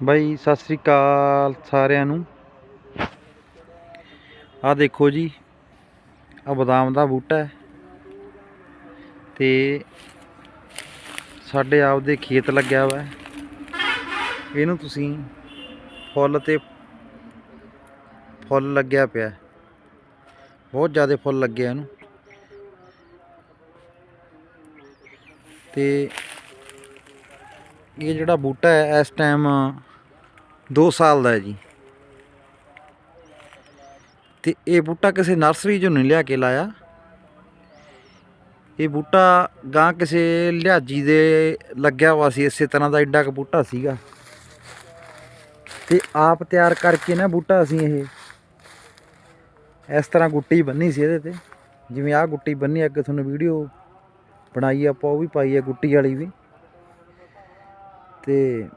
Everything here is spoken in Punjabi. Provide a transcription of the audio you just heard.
ਬਾਈ, ਸਤਿ ਸ੍ਰੀ ਅਕਾਲ ਸਾਰਿਆਂ ਨੂੰ। ਆ ਦੇਖੋ ਜੀ ਆ ਬਦਾਮ ਦਾ ਬੂਟਾ ਹੈ। ਤੇ ਸਾਡੇ ਆਪ ਦੇ ਖੇਤ ਲੱਗਿਆ ਹੋਇਆ ਹੈ। ਇਹਨੂੰ ਤੁਸੀਂ ਫੁੱਲ ਤੇ ਫੁੱਲ ਲੱਗਿਆ ਪਿਆ ਬਹੁਤ ਜ਼ਿਆਦਾ ਫੁੱਲ ਲੱਗੇ ਇਹਨੂੰ। ਤੇ ਇਹ ਜਿਹੜਾ ਬੂਟਾ ਹੈ, ਇਸ ਟਾਈਮ 2 ਸਾਲ ਦਾ ਹੈ ਜੀ। ਤੇ ਇਹ ਬੂਟਾ ਕਿਸੇ ਨਰਸਰੀ ਚੋਂ ਨਹੀਂ ਲਿਆ ਕੇ ਲਾਇਆ। ਇਹ ਬੂਟਾ ਗਾਂ ਕਿਸੇ ਲਿਹਾਜੀ ਦੇ ਲੱਗਿਆ ਹੋਇਆ ਸੀ, ਇਸੇ ਤਰ੍ਹਾਂ ਦਾ ਐਡਾ ਕੁ ਬੂਟਾ ਸੀਗਾ। ਤੇ ਆਪ ਤਿਆਰ ਕਰਕੇ ਨਾ ਬੂਟਾ ਅਸੀਂ ਇਹ, ਇਸ ਤਰ੍ਹਾਂ ਗੁੱਟੀ ਬੰਨੀ ਸੀ ਇਹਦੇ ਤੇ। ਜਿਵੇਂ ਆਹ ਗੁੱਟੀ ਬੰਨੀ, ਅੱਗੇ ਤੁਹਾਨੂੰ ਵੀਡੀਓ ਬਣਾਈ ਆਪਾਂ ਉਹ ਵੀ ਪਾਈ ਹੈ ਗੁੱਟੀ ਵਾਲੀ ਵੀ। ਤੇ